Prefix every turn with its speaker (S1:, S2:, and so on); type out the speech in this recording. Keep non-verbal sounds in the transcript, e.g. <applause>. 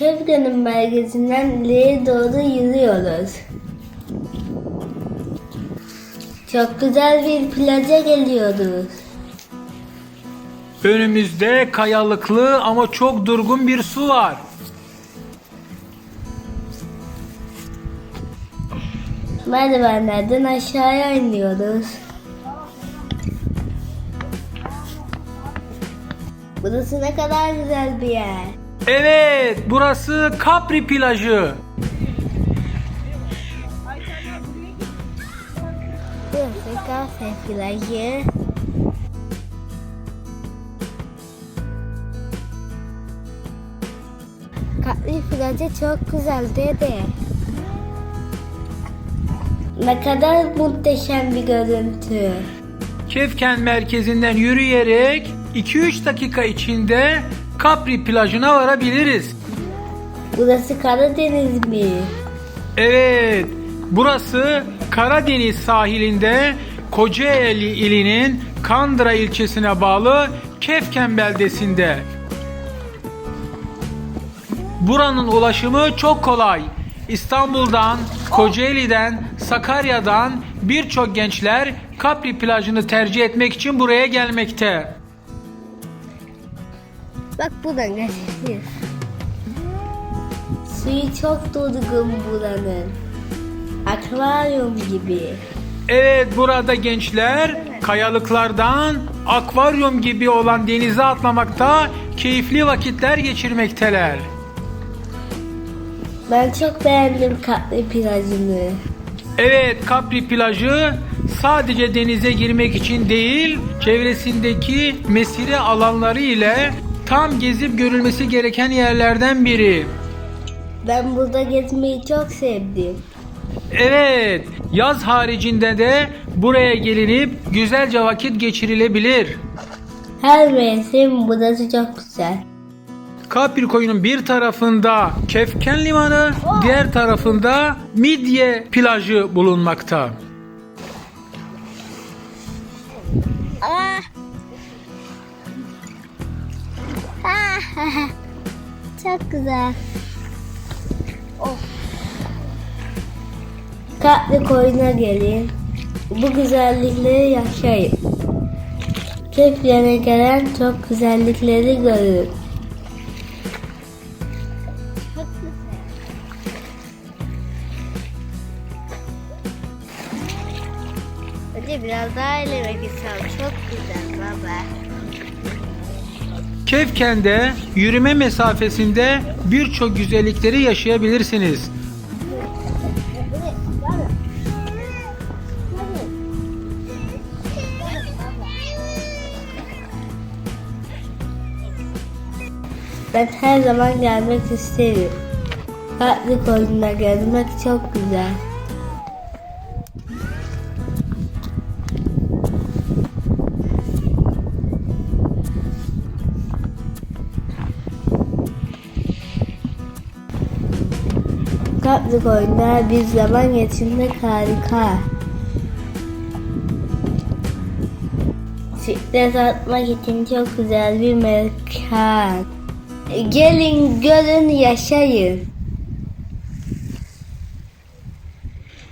S1: Köfke'nin merkezinden ileriye doğru yürüyoruz. Çok güzel bir plaja geliyoruz.
S2: Önümüzde kayalıklı ama çok durgun bir su var.
S1: Merdivenlerden aşağıya iniyoruz. Burası ne kadar güzel bir yer.
S2: Evet, burası Capri plajı.
S1: Burası kafe plajı. Katli plajı çok güzel dedi. Ne kadar muhteşem bir görüntü.
S2: Kefken merkezinden yürüyerek 2-3 dakika içinde Capri plajına varabiliriz.
S1: Burası Karadeniz mi?
S2: Evet, burası Karadeniz sahilinde Kocaeli ilinin Kandıra ilçesine bağlı Kefken beldesinde. Buranın ulaşımı çok kolay. İstanbul'dan, Kocaeli'den, Sakarya'dan birçok gençler Capri plajını tercih etmek için buraya gelmekte.
S1: Bak buradan geçeceğiz. Suyu çok durgun buranın. Akvaryum gibi.
S2: Evet burada gençler kayalıklardan akvaryum gibi olan denize atlamakta keyifli vakitler geçirmekteler.
S1: Ben çok beğendim katlı plajını.
S2: Evet Capri plajı sadece denize girmek için değil çevresindeki mesire alanları ile tam gezip görülmesi gereken yerlerden biri.
S1: Ben burada gezmeyi çok sevdim.
S2: Evet yaz haricinde de buraya gelinip güzelce vakit geçirilebilir.
S1: Her mevsim burası çok güzel.
S2: Kapri koyunun bir tarafında Kefken Limanı, diğer tarafında Midye plajı bulunmakta.
S1: Ah. <laughs> çok güzel. Oh. Katlı koyuna gelin. Bu güzellikleri yaşayın. Keflere gelen çok güzellikleri görün. Hadi biraz daha ileri gitsem çok güzel baba.
S2: Kefken'de yürüme mesafesinde birçok güzellikleri yaşayabilirsiniz.
S1: Ben her zaman gelmek isterim. Farklı koyuna gelmek çok güzel. Tatlı koyunlar bir zaman geçirmek harika. Bisiklet atmak için çok güzel bir mekan. Gelin görün yaşayın.